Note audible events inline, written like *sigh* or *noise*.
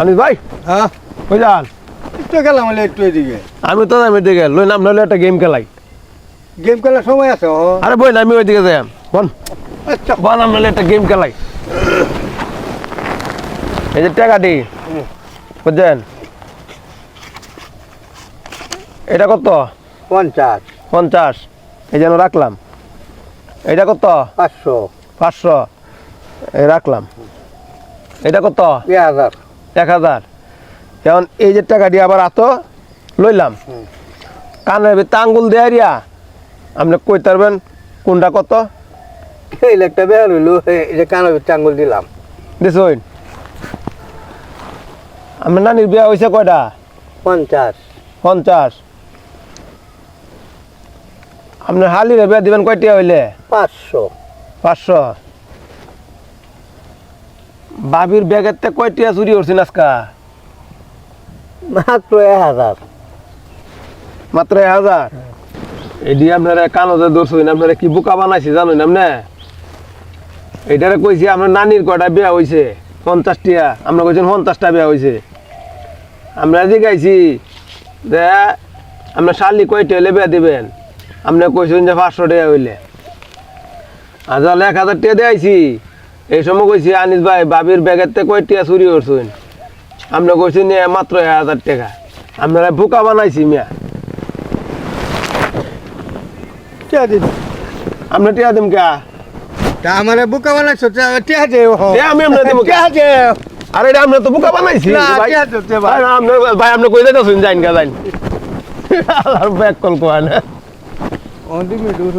আনিস ভাই? হ্যাঁ। কই যান? একটু গেলাম একটু এদিকে। আমি তো আমি দিকে লই নাম নইলে একটা গেম খেলাই। গেম খেলার সময় আছে আরে বই না আমি ওইদিকে যাই বল। আচ্ছা। বল নাম নইলে একটা গেম খেলাই। এই যে টাকাটি হুম। বুঝছেন? এটা কত? পঞ্চাশ। পঞ্চাশ। এই যেন রাখলাম। এটা কত? পাঁচশো। পাঁচশো। এই রাখলাম। এটা কত? হাজার এক হাজার। এখন এই যে টাকা দিয়ে আবার আত লইলাম। কানের ভিতরে আঙ্গুল দেয়া রিয়া আপনি কই পারবেন কোনটা কত? এই একটা বের হইল এই যে কানের ভিতরে আঙ্গুল দিলাম। দেখুন আপনার নানির বিয়া হয়েছে কয়টা? পঞ্চাশ। পঞ্চাশ। আপনার হালিরে বিয়া দিবেন কয়টিয়া হইলে? পাঁচশো। পাঁচশো। বাবির ব্যাগের তে কয়টিয়া চুরি করছেন আজকা মাত্র এক হাজার। মাত্র এক হাজার? এটি আপনারা কানতে ধরছেন আপনারা কি বোকা বানাইছে জানেন আপনি? এটারে কইছি আপনার নানির কয়টা বিয়া হয়েছে পঞ্চাশটিয়া। আমরা কইছেন পঞ্চাশটা বিয়া হয়েছে আমরা জিগাইছি যে আপনার শালি কয়টা হইলে বিয়া দিবেন? আপনি কইছেন যে পাঁচশো টাকা হইলে। তাহলে এক হাজার টাকা দিয়েছি এই সময় কইছি আনিস ভাই বাবির ব্যাগের থেকে কয়টিয়া চুরি করছেন? আমরা কইছেন যে মাত্র এক হাজার টাকা। আপনারা বোকা বানাইছি মিয়া। টিয়া দিন আমরা টিয়া দিম কা? তা আমার বুকা বানাইছো টিয়া দে আমি আমরা দিব কা? টিয়া দে। আরে এটা আমরা তো বোকা বানাইছি ভাই। টিয়া ভাই। আমরা ভাই আমরা কই দিতেছেন যাইন কা যাইন। *laughs* আর ব্যাক কল কোয়া না। ও দূর